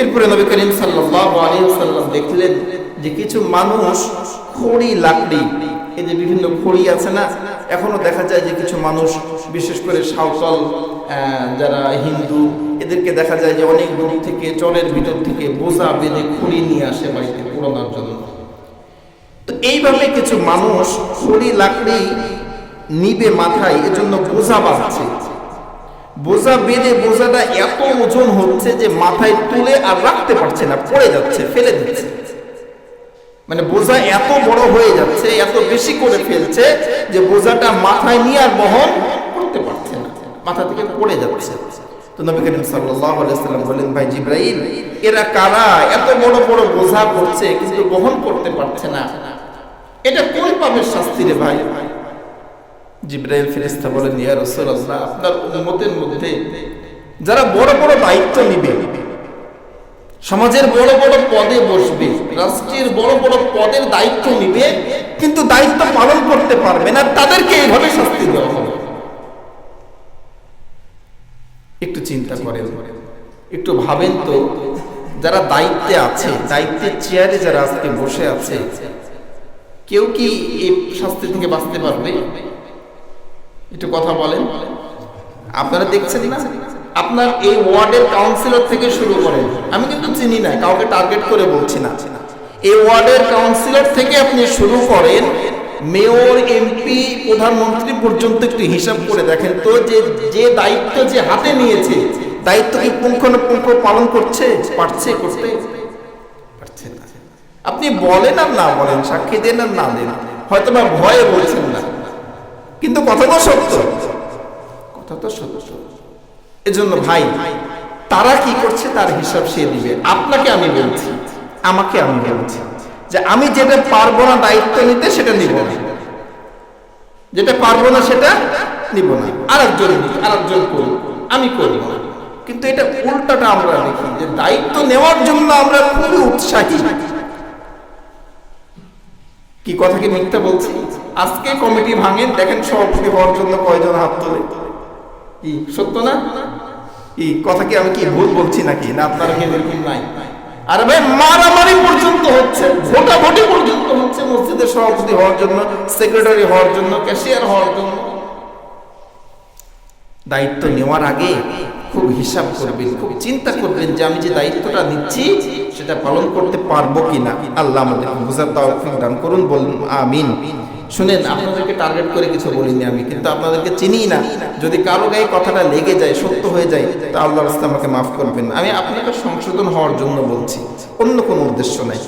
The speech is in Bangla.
এরপরে নবী করিম আলাইহি দেখলেন যে কিছু মানুষ খড়ি, লাকড়ি, এই যে বিভিন্ন খড়ি আছে না, এখনও দেখা যায় যে কিছু মানুষ, বিশেষ করে সাঁওতাল যারা হিন্দু, এদেরকে দেখা যায় যে অনেক দূর থেকে, চরের ভিতর থেকে বোঝা বেঁধে খড়ি নিয়ে আসে বাড়িতে পুরানোর জন্য। তো এইভাবে কিছু মানুষ খড়ি, লাকড়ি নিবে মাথায়, এজন্য বোঝা বাঁধছে বোঝা বেঁধে বোঝাটা এত ওজন হচ্ছে যে মাথায় তুলে আর রাখতে পারছে না, পড়ে যাচ্ছে, ফেলে দিচ্ছে। মানে বোঝা এত বড় হয়ে যাচ্ছে, এত বেশি করে ফেলছে যে বোঝাটা মাথায় নিয়ে আর বহন করতে পারছে না, মাথা থেকে পড়ে যাচ্ছে। তো নবী করিম সাল্লাম বলেন, ভাই জিব্রাইল, এরা কারা? এত বড় বড় বোঝা করছে, কিন্তু বহন করতে পারছে না। এটা কোন পাপের শাস্তি রে ভাই? জিব্রাইল ফেরেশতা বলেন, ইয়া রাসূলুল্লাহ, আপনার উম্মতের মধ্যে যারা বড় বড় দায়িত্ব নিবে, সমাজের বড় বড় পদে বসবে, রাষ্ট্রের বড় বড় পদের দায়িত্ব নিবে, কিন্তু দায়িত্ব পালন করতে পারবে না, তাদেরকে এইভাবে শাস্তি দেওয়া হবে। একটু চিন্তা করেন, একটু ভাবেন তো, যারা দায়িত্বে আছে, দায়িত্বের চেয়ারে যারা আজকে বসে আছে, কেউ কি এই শাস্তি থেকে বাঁচতে পারবে? একটু কথা বলেন। আপনারা দেখছেন না? আপনার এই ওয়ার্ডের কাউন্সিলর থেকে শুরু করেন। আমি কিন্তু চিনি না, কাউকে টার্গেট করে বলছি না। এই ওয়ার্ডের কাউন্সিলর থেকে আপনি শুরু করেন মেয়র এমপি প্রধানমন্ত্রী পর্যন্ত একটু হিসাব করে দেখেন। তো যে যে দায়িত্ব যে হাতে নিয়েছে, দায়িত্ব কি পুঙ্খানুপুঙ্খ পালন করছে, পারছে, করতে? আপনি বলেন আর না বলেন, সাক্ষী দেন আর না দেন। হয়তো বা ভয়ে বলছেন না। কিন্তু কথা তো সত্য। কথা তো সত্য। এজন্য ভাই, তারা কি করছে তার হিসাব সে দিবে। আপনাকে আমি বলছি, আমাকে আমি বলছি যে আমি যেটা পারব না দায়িত্ব নিতে সেটা নিব না। যেটা পারব না সেটা নিব না। আরেকজন নিক, আরেকজন করুক, আমি করব না। কিন্তু এটা উল্টাটা আমরা দেখি যে দায়িত্ব নেওয়ার জন্য আমরা খুবই উৎসাহী। কি কথা কি মিথ্যা বলছি? আজকে কমিটি ভাঙেন দেখেন সভাপতি হওয়ার জন্য কয়জন হাত তোলে। কি, সত্য না? কি, কথা কি আমি কি ভুল বলছি নাকি? না, আপনারা কি এরকম নাই? আরে ভাই, মারামারি পর্যন্ত হচ্ছে, ভোটাভুটি পর্যন্ত হচ্ছে মসজিদের সভাপতি হওয়ার জন্য, সেক্রেটারি হওয়ার জন্য, ক্যাশিয়ার হওয়ার জন্য। দায়িত্ব নেওয়ার আগে খুব হিসাব করবেন, খুব চিন্তা করবেন যে আমি যে দায়িত্বটা নিচ্ছি, সেটা পালন করতে পারব কিনা। আল্লাহ আমাদের বুঝার দান করুন, বলুন, আমিন। শুনেন, আপনাদেরকে টার্গেট করে কিছু বলিনি আমি, কিন্তু আপনাদেরকে চিনি না। যদি কারও গায়ে কথাটা লেগে যায়, সত্য হয়ে যায়, তা আল্লাহ আমাকে মাফ করবেন। আমি আপনাকে সংশোধন হওয়ার জন্য বলছি, অন্য কোনো উদ্দেশ্য নাই।